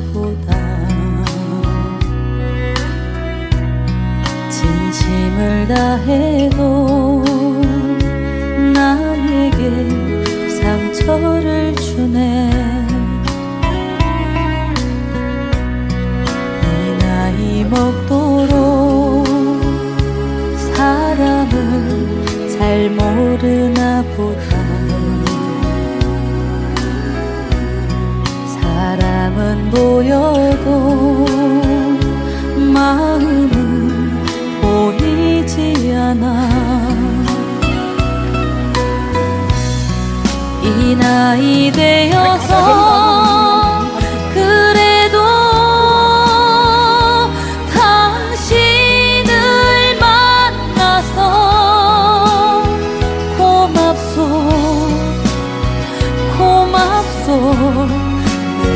보다 진심을 다해도 나에게 상처를 주네 보여도 마음은 보이지 않아. 이 나이 되어서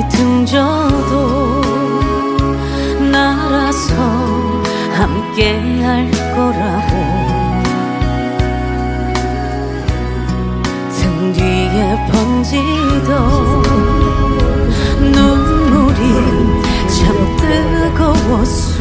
이 등져도 나라서 함께 할 거라고. 등 뒤에 번지던 눈물이 참 뜨거웠소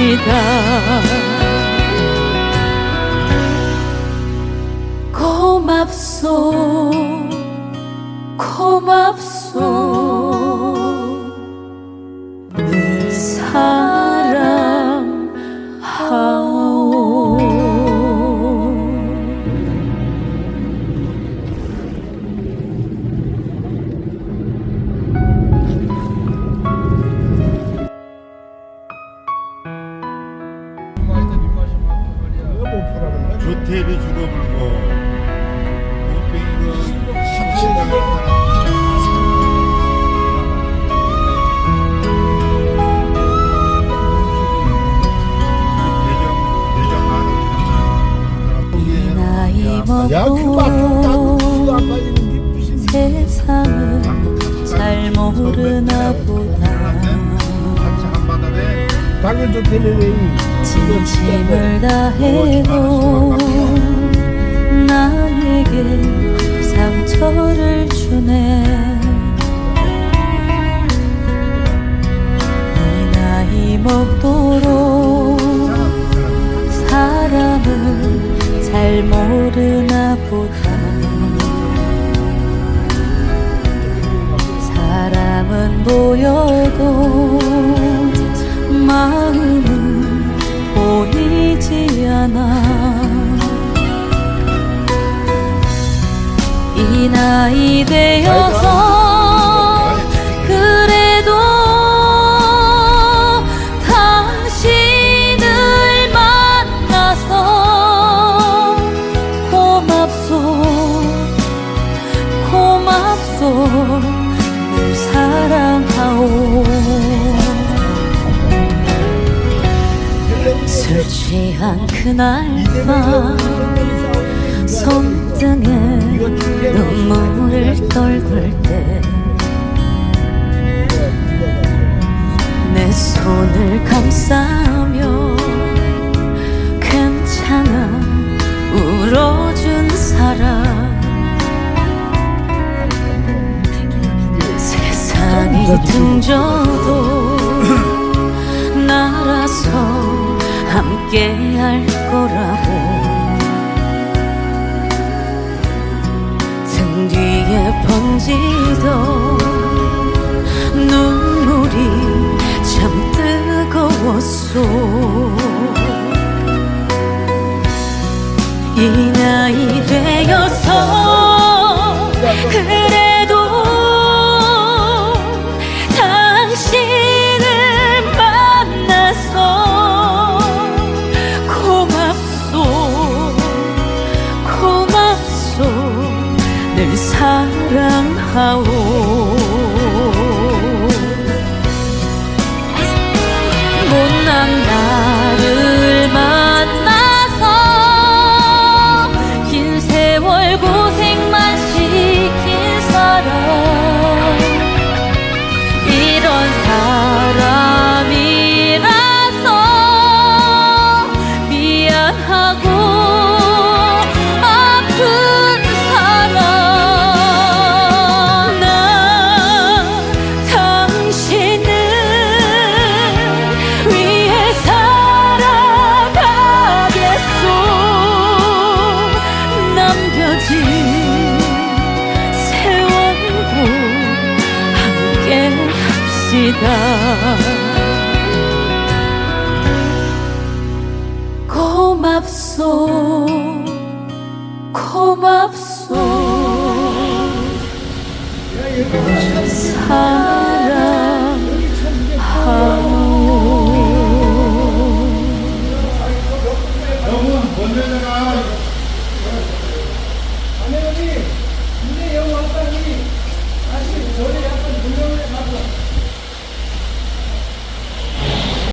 합시다 조태리 죽어불고 못뱅이가 십신당하는 사람 야, 그 당근 좋대는 진심을 다해도 나에게 상처를 주네. 이 나이 먹도록 사람을 잘 모르나 보다. 사람은 보여도 보이지 않 취한 그날 밤 손등에 눈물을 떨굴 때 내 손을 감싸며 괜찮아 울어준 사람. 세상이 등져도 함께 할 거라고. 등 뒤에 번지던 눈물이 참 뜨거웠소. 이 나이 되어서 그 vida.